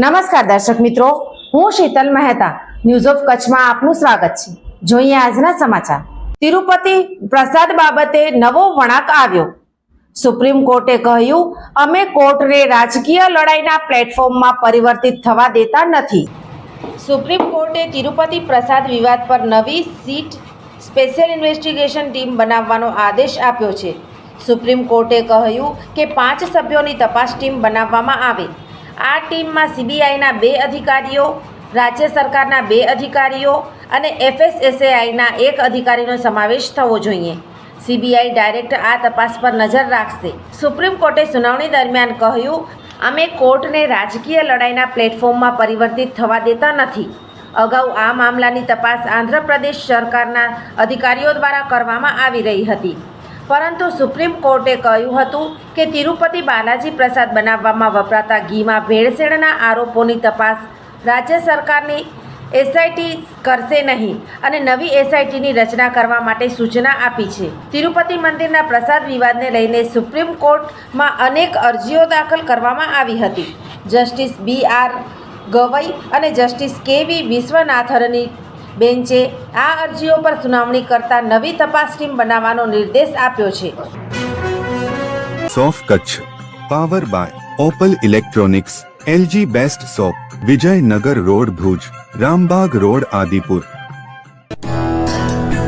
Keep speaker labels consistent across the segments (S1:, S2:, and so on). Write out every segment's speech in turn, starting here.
S1: નમસ્કાર દર્શક મિત્રો, હું શીતલ મહેતા. ન્યૂઝ ઓફ કચ્છમાં આપનું સ્વાગત છે. જોઈએ આજના સમાચાર. તિરુપતિ પ્રસાદ બાબતે નવો વળાંક આવ્યો. સુપ્રીમ કોર્ટે કહ્યું, અમે કોર્ટને રાજકીય લડાઈના પ્લેટફોર્મમાં પરિવર્તિત થવા દેતા નથી. સુપ્રીમ કોર્ટે તિરુપતિ પ્રસાદ વિવાદ પર નવી સીટ સ્પેશિયલ ઇન્વેસ્ટિગેશન ટીમ બનાવવાનો આદેશ આપ્યો છે. સુપ્રીમ કોર્ટે કહ્યું કે પાંચ સભ્યોની તપાસ ટીમ બનાવવામાં આવે. આ ટીમમાં સીબીઆઈના બે અધિકારીઓ, રાજ્ય સરકારના બે અધિકારીઓ અને એફએસએસએઆઈના એક અધિકારીનો સમાવેશ થવો જોઈએ. સીબીઆઈ ડાયરેક્ટ આ તપાસ પર નજર રાખશે. સુપ્રીમ કોર્ટે સુનાવણી દરમિયાન કહ્યું, અમે કોર્ટને રાજકીય લડાઈના પ્લેટફોર્મમાં પરિવર્તિત થવા દેતા નથી. અગાઉ આ મામલાની તપાસ આંધ્રપ્રદેશ સરકારના અધિકારીઓ દ્વારા કરવામાં આવી રહી હતી. પરંતુ સુપ્રીમ કોર્ટે કહ્યું હતું કે તિરુપતિ બાલાજી પ્રસાદ બનાવવામાં વપરાતા ઘીમાં ભેળસેળના આરોપોની તપાસ રાજ્ય સરકારની એસઆઈટી કરશે નહીં અને નવી એસઆઈટીની રચના કરવા માટે સૂચના આપી છે. તિરુપતિ મંદિરના પ્રસાદ વિવાદને લઈને સુપ્રીમ કોર્ટમાં અનેક અરજીઓ દાખલ કરવામાં આવી હતી. જસ્ટિસ બી આર ગવઈ અને જસ્ટિસ કે વી વિશ્વનાથરની બેન્ચે આ અરજીઓ પર સુનાવણી કરતા નવી તપાસ ટીમ બનાવવાનો નિર્દેશ આપ્યો છે.
S2: સોફ Kutch power by Opal electronics LG best shop Vijaynagar road Bhuj Rambag road Adipur.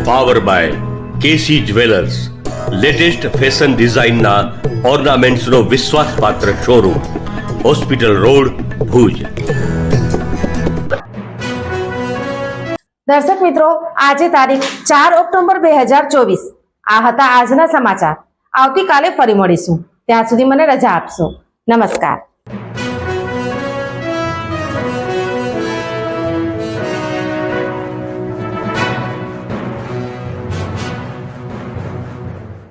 S3: Power by KC jewellers latest fashion ડિઝાઇનના ઓર્નામેન્ટ્સનો વિશ્વાસપાત્ર શોરૂમ હોસ્પિટલ રોડ ભુજ.
S1: દર્શક મિત્રો, આજે તારીખ ચાર ઓક્ટોબર બે હજાર ચોવીસ. આ હતા આજના સમાચાર. આવતીકાલે ફરી મળીશું. ત્યાં સુધી મને રજા આપશો. નમસ્કાર.